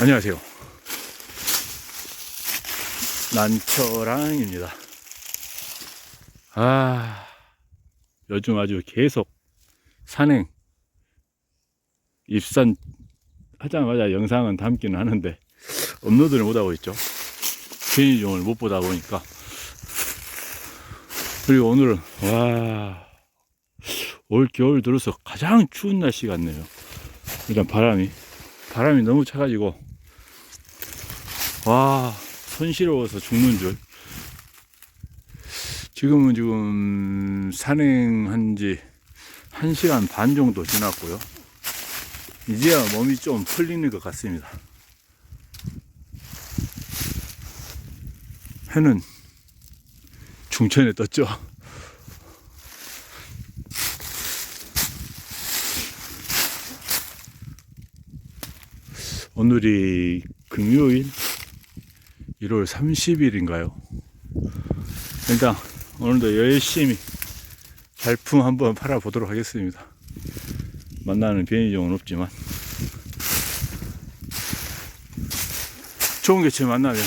안녕하세요. 난초랑입니다. 아, 요즘 아주 계속 산행, 입산 하자마자 영상은 담기는 하는데, 업로드를 못하고 있죠. 개인종을 못 보다 보니까. 그리고 오늘은, 와, 올 겨울 들어서 가장 추운 날씨 같네요. 일단 바람이, 바람이 너무 차가지고, 와, 손시러워서 죽는 줄. 지금은 지금 산행한 지 1시간 반 정도 지났고요. 이제야 몸이 좀 풀리는 것 같습니다. 해는 중천에 떴죠. 오늘이 금요일 1월 30일인가요? 일단 오늘도 열심히 발품 한번 팔아보도록 하겠습니다. 만나는 변이종은 없지만 좋은 개체 만나면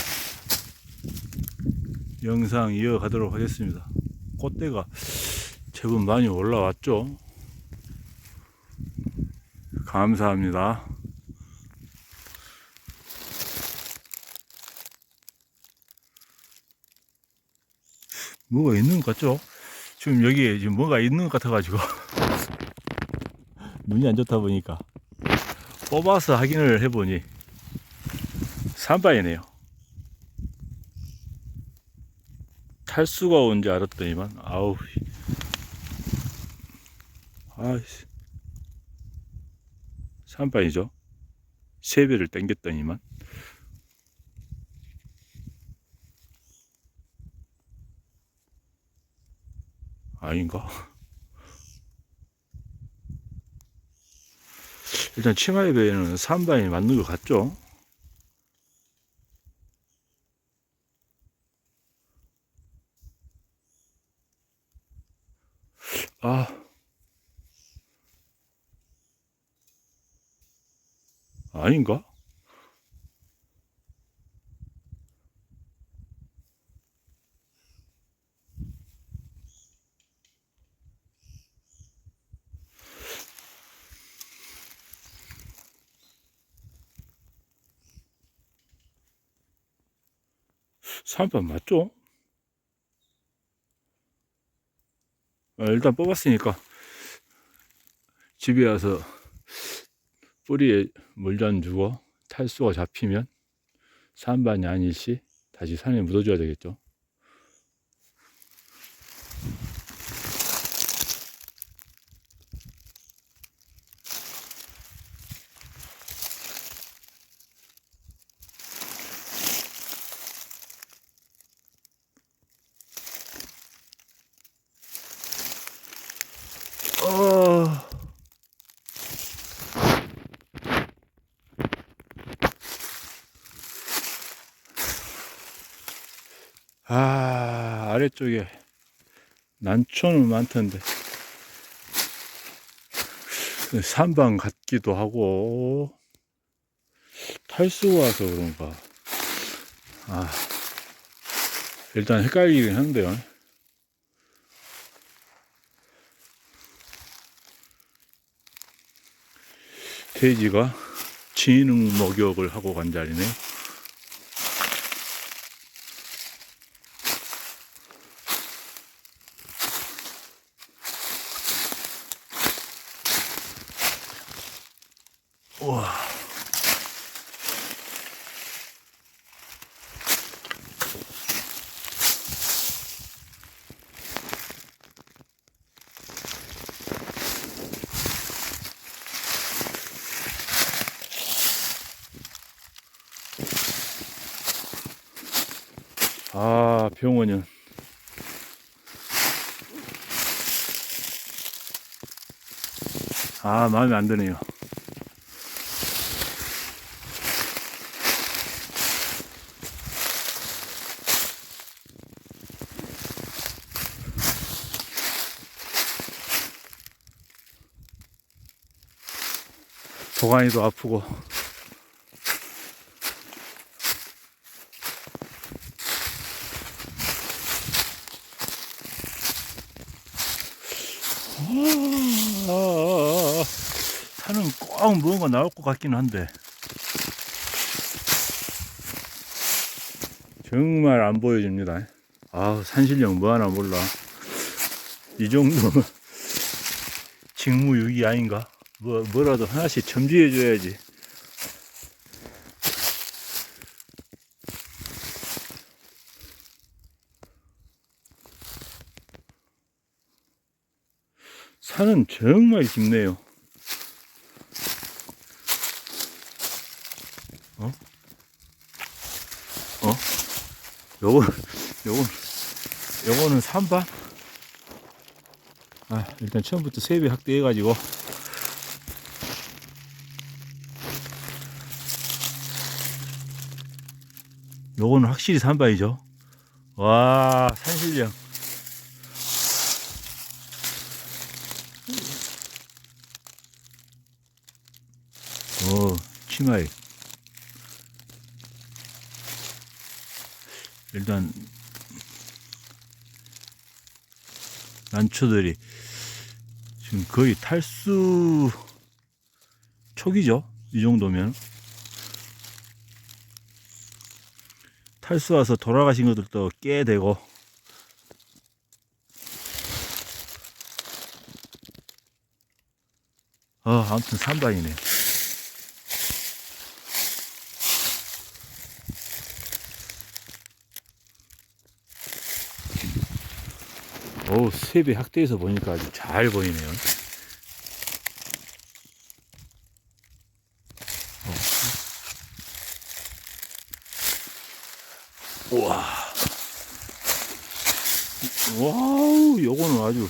영상 이어가도록 하겠습니다. 꽃대가 제법 많이 올라왔죠? 감사합니다. 뭐가 있는 것 같죠? 지금 여기에 지금 뭐가 있는 것 같아가지고 눈이 안 좋다 보니까 뽑아서 확인을 해보니 산바이네요. 탈수가 온 줄 알았더니만 아우 아이씨 산바이죠. 세 배를 땡겼더니만 아닌가? 일단 치마의 배에는 3반이 맞는 것 같죠? 아. 아닌가? 삼반 맞죠? 아, 일단 뽑았으니까 집에 와서 뿌리에 물좀 주고 탈수가 잡히면 산반이 아닐 시 다시 산에 묻어줘야 되겠죠. 아, 아래쪽에 난초는 많던데. 산방 같기도 하고, 탈수가 와서 그런가. 아, 일단 헷갈리긴 한데요. 돼지가 진흥 목욕을 하고 간 자리네. 아, 병원은. 아, 마음에 안 드네요. 도가니도 아프고 아, 꼭 뭔가 나올 것 같긴 한데 정말 안 보여집니다. 아, 산신령 뭐 하나 몰라. 이 정도면 직무유기 아닌가? 뭐 뭐라도 하나씩 첨지해 줘야지. 산은 정말 깊네요. 요건, 요건, 요거는 3반? 아, 일단 처음부터 세배 확대해 가지고. 요거는 확실히 3반이죠. 와, 산신령. 오, 치마에. 일단, 난초들이 지금 거의 탈수 초기죠? 이 정도면. 탈수 와서 돌아가신 것들도 꽤 되고. 아, 아무튼 산반이네. 오, 세배 확대해서 보니까 아주 잘 보이네요. 어. 우와. 와우, 요거는 아주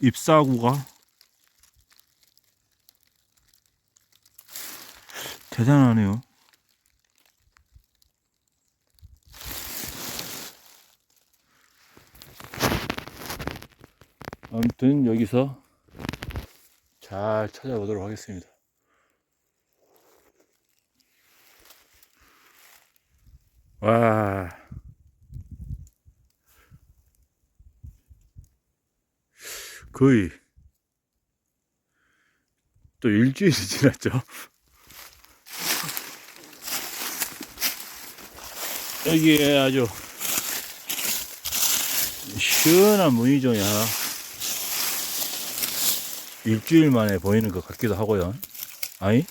잎사구가 대단하네요. 아무튼 여기서 잘 찾아보도록 하겠습니다. 와. 거의 또 일주일이 지났죠. 여기에 아주 시원한 무늬종이 하나 일주일 만에 보이는 것 같기도 하고요. 아니,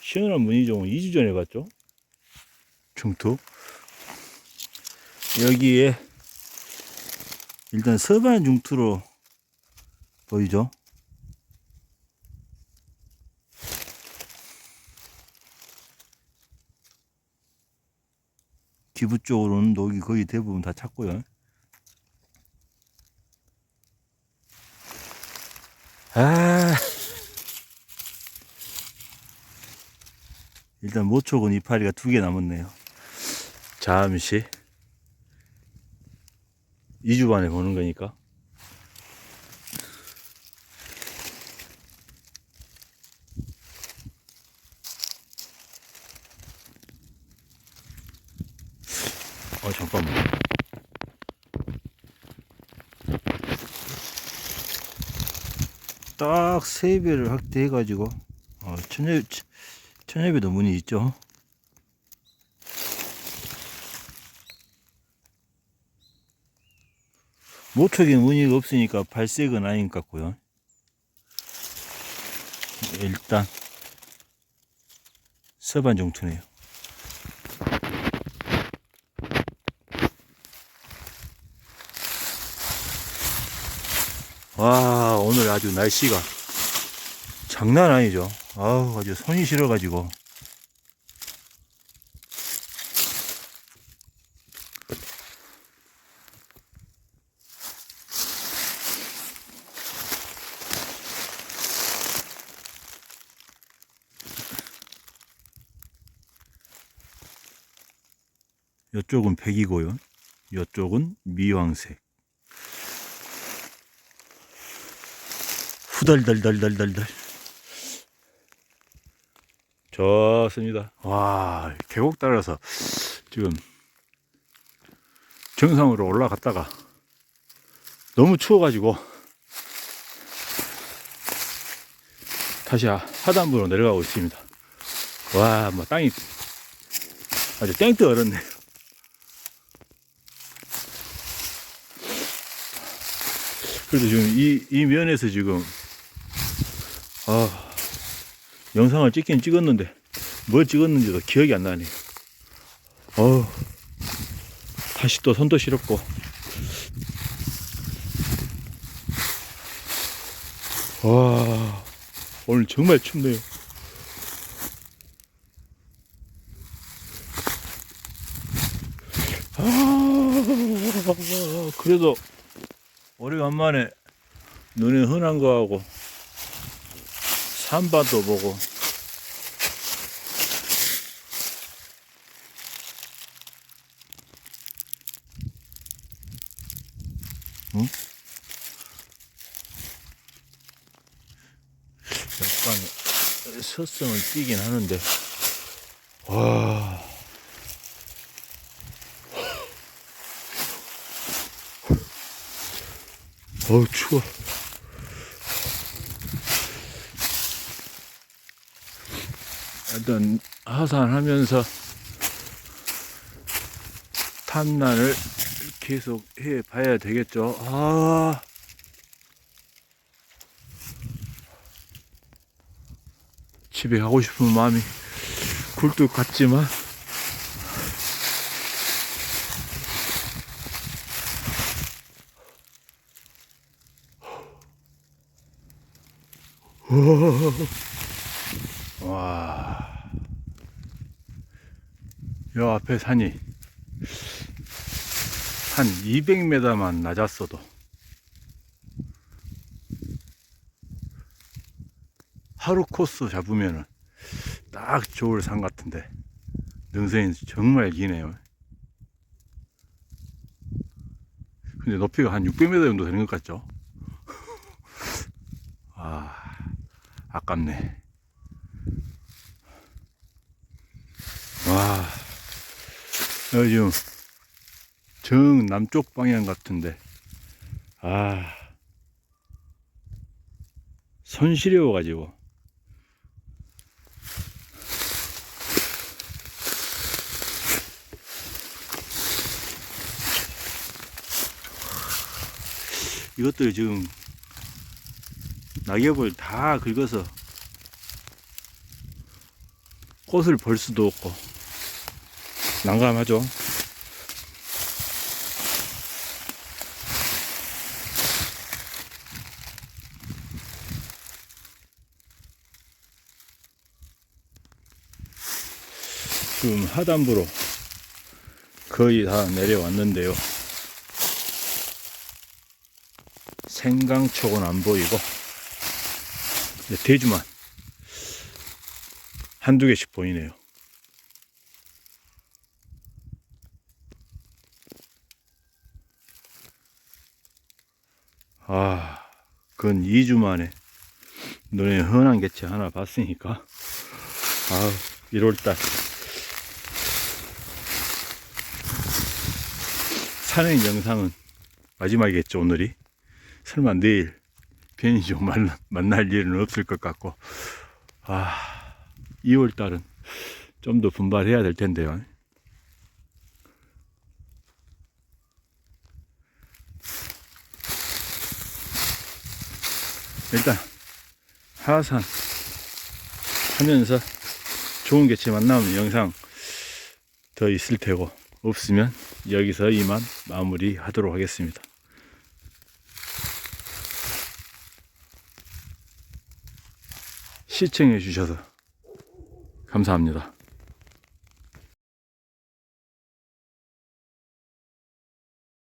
시원한 무늬종은 2주 전에 봤죠? 중투. 여기에 일단 서반 중투로 보이죠? 기부 쪽으로는 녹이 거의 대부분 다 찼고요. 아. 일단 모촉은 이파리가 두 개 남았네요. 잠시 2주 만에 보는 거니까. 어 잠깐만. 딱세 배를 확대해 가지고 어, 천여 천여배도 문이 있죠. 모촉에 무늬가 없으니까 발색은 아닌 것 같고요. 일단 서반 정투네요. 와 오늘 아주 날씨가 장난 아니죠. 아우 아주 손이 시려가지고 이쪽은 백이고요. 이쪽은 미황색. 후달달달달달달. 좋습니다. 와, 계곡 따라서 지금 정상으로 올라갔다가 너무 추워가지고 다시 하- 하단부로 내려가고 있습니다. 와, 뭐 땅이 아주 땡뜨 얼었네. 그래도 지금 이, 이 면에서 지금, 아, 영상을 찍긴 찍었는데, 뭘 찍었는지도 기억이 안 나네요. 어우, 다시 또 손도 시렵고, 와, 오늘 정말 춥네요. 아, 그래도 오래간만에 눈에 흔한 거하고 산바도 보고. 응? 약간 서성을 띠긴 하는데. 와. 어우 추워 일단 하산하면서 탐난을 계속 해 봐야 되겠죠 아 집에 가고 싶은 마음이 굴뚝 같지만 와. 요 앞에 산이 한 200m만 낮았어도 하루 코스 잡으면은 딱 좋을 산 같은데 능선이 정말 기네요. 근데 높이가 한 600m 정도 되는 것 같죠? 아, 아깝네. 와, 여기 지금 정 남쪽 방향 같은데, 아, 손 시려워 가지고. 이것들 지금 낙엽을 다 긁어서 꽃을 벌 수도 없고 난감하죠. 지금 하단부로 거의 다 내려왔는데요. 생강초는 안 보이고 대주만 한두 개씩 보이네요. 그건 2주 만에 눈에 흔한 개체 하나 봤으니까. 아, 1월달. 산행 영상은 마지막이겠죠 오늘이. 설마 내일 편의점 만, 만날 일은 없을 것 같고. 아 2월 달은 좀 더 분발해야 될 텐데요 일단 하산 하면서 좋은 개체 만나면 영상 더 있을 테고 없으면 여기서 이만 마무리 하도록 하겠습니다 시청해 주셔서 감사합니다.